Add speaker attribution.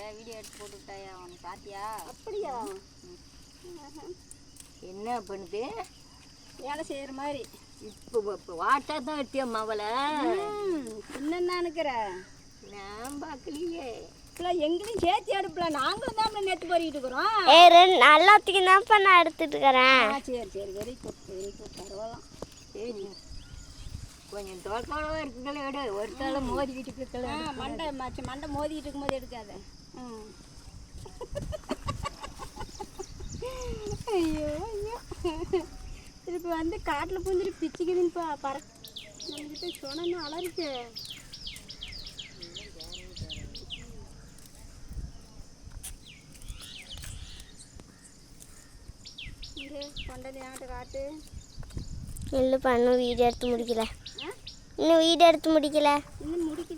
Speaker 1: எடுத்து போட்டுக்கிட்டாயா அவனை பாத்தியா?
Speaker 2: அப்படியா?
Speaker 1: என்ன பண்ணுது?
Speaker 2: வேலை செய்கிற மாதிரி.
Speaker 1: இப்போ இப்போ வாட்டா தான் எடுத்தியா மவளை?
Speaker 2: என்னென்ன நினைக்கிற.
Speaker 1: நான் பார்க்கலையே.
Speaker 2: எங்களையும் சேர்த்து எடுப்பல நாங்களும் தான் நேற்று போறிக்கிட்டு இருக்கிறோம்.
Speaker 3: ஏ ரெண்டு எல்லாத்துக்கும் தான்ப்பா நான் எடுத்துட்டு இருக்கிறேன்.
Speaker 2: சரி சரி வெரி குட் வெரி குட் பரவாயில்ல.
Speaker 1: சரி கொஞ்சம் தோட்டோட இருக்குங்களே விடு. ஒரு தலை மோதிக்கிட்டு இருக்கல
Speaker 2: மண்டை மச்ச மண்டை மோதிக்கிட்டு இருக்கும்போது எடுக்காத. ம் ஐயோ ஐயோ. இப்போ வந்து காட்டில் புஞ்சிட்டு பிச்சுக்குதுன்னு பா பற நம்மகிட்ட சொன்னா அலறிச்சு
Speaker 3: இன்னும் வீடு எடுத்து முடிக்கல. இன்னும் வீடு எடுத்து முடிக்கல.
Speaker 2: இன்னும் முடிக்கல.